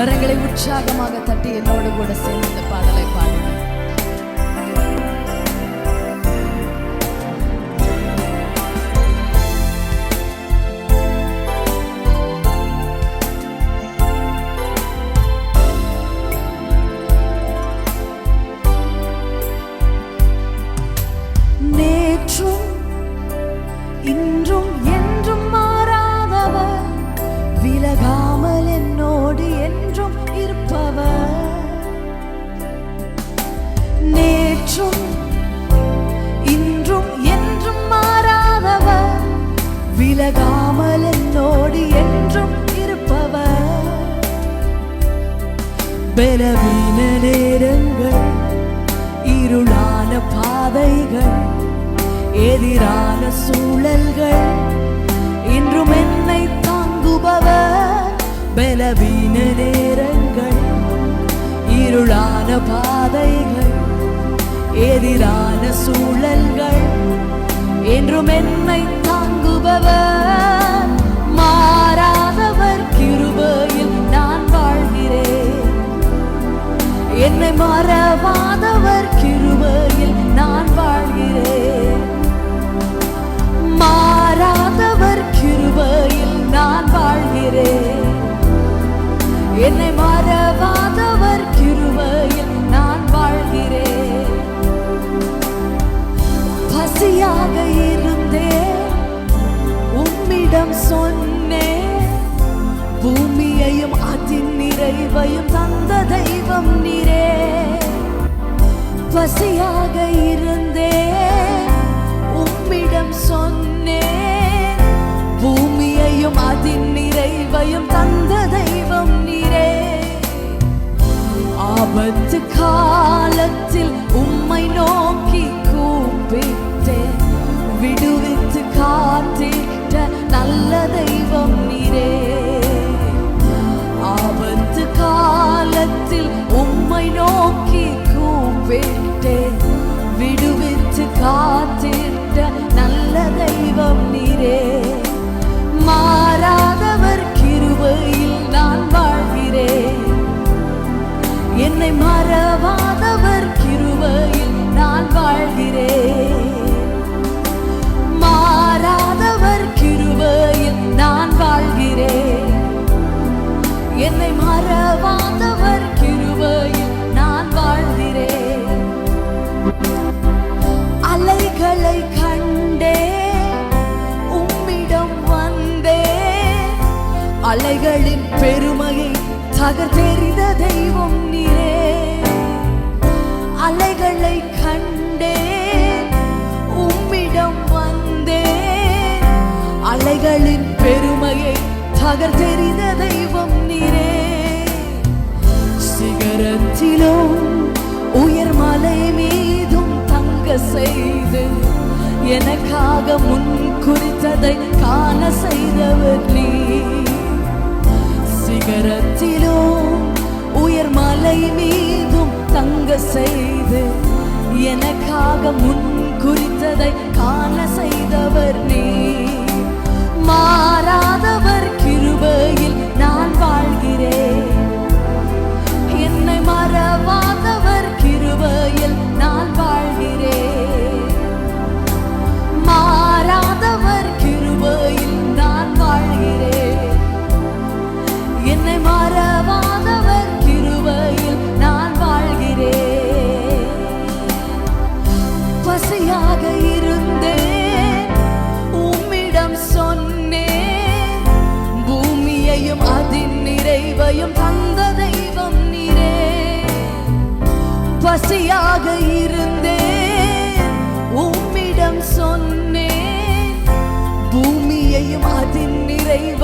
கரங்களை உற்சாகமாக தட்டி என்னோடு கூட சேர்ந்து இந்த பாடலை பாடு உயிரோடு என்றும் இருப்பவர். பலவீன நேரங்கள் இருளான பாதைகள் எதிரான சூழல்கள் இன்றும் என்னை தாங்குபவர். பலவீன நேரங்கள் இருளான பாதைகள் எதிரான சூழல்கள் என்றும் என்னை தாங்குபவர். உம்மிடம் சொன்னேன். பூமியையும் அதின் நிறைவையும் தந்த தெய்வம் நீரே. பசியாக இருந்தேன். உம்மிடம் சொன்னேன். பூமியையும் அதின் நிறைவையும் தந்த தெய்வம் நீரே. ஆபத்து காலத்தில் அலைகளின் பெருமையை தகர்த்தெறிந்த தெய்வம் நீரே. அலைகளை கண்டேன் உம்மிடம் வந்தேன் அலைகளின் பெருமையை தகர்த்தெறிந்த தெய்வம் நீரே. சிகரத்திலும் உயர் மலை மீதும் தங்க செய்து எனக்காக முன் குறித்ததை காண செய்தவர் நீ. சிகரத்திலும் உயர் மலை மீதும் தங்க செய்து எனக்காக முன் குறித்ததை காண செய்து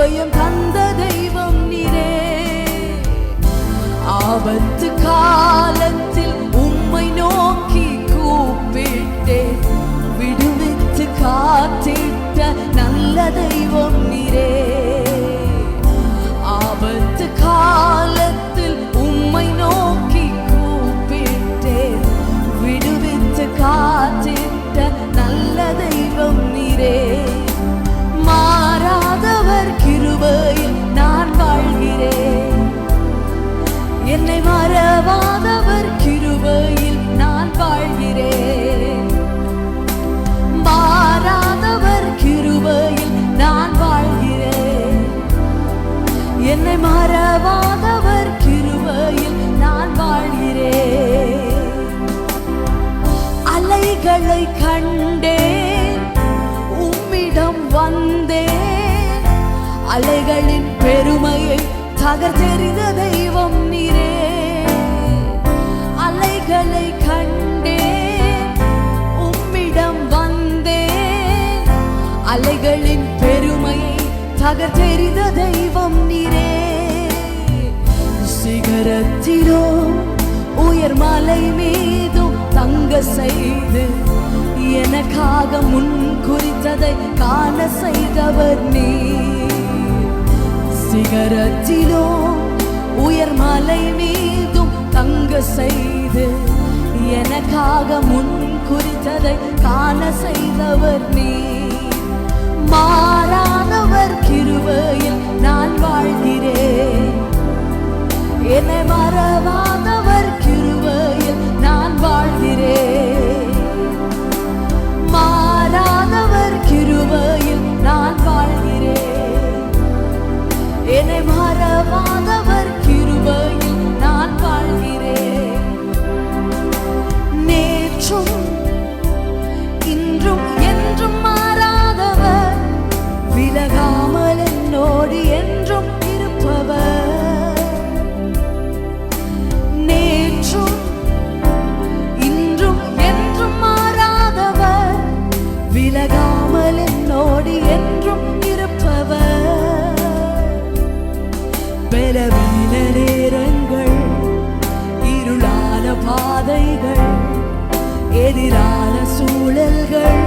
நிறைவையும் தந்த தெய்வம் நீரே. ஆபத்து காலத்தில் உம்மை நோக்கி கூப்பிட்டேன். விடுவித்து காத்திட்ட நல்ல தெய்வம் நீரே. உங்களை கண்டேன் உம்மிடம் வந்தேன். அலைகளின் பெருமையை தகர்த்தெறிந்த தெய்வம் நீரே. அலைகளை கண்டேன் உம்மிடம் வந்தேன். அலைகளின் பெருமையை தகர்த்தெறிந்த தெய்வம் நீரே. சிகரத்திலோ உயர் மலை மீ தங்க செய்து எனக்காக முன் குறித்ததை காண செய்தவர் நீ சிகரத்திலோ உயர் மலை மீதும் தங்க செய்து எனக்காக முன் குறித்ததை காண செய்தவர் நீ மாறாதவர் கிருவையில் நான் வாழ்கிறேன். என்னை மறவாத எதிரான சூழல்கள்.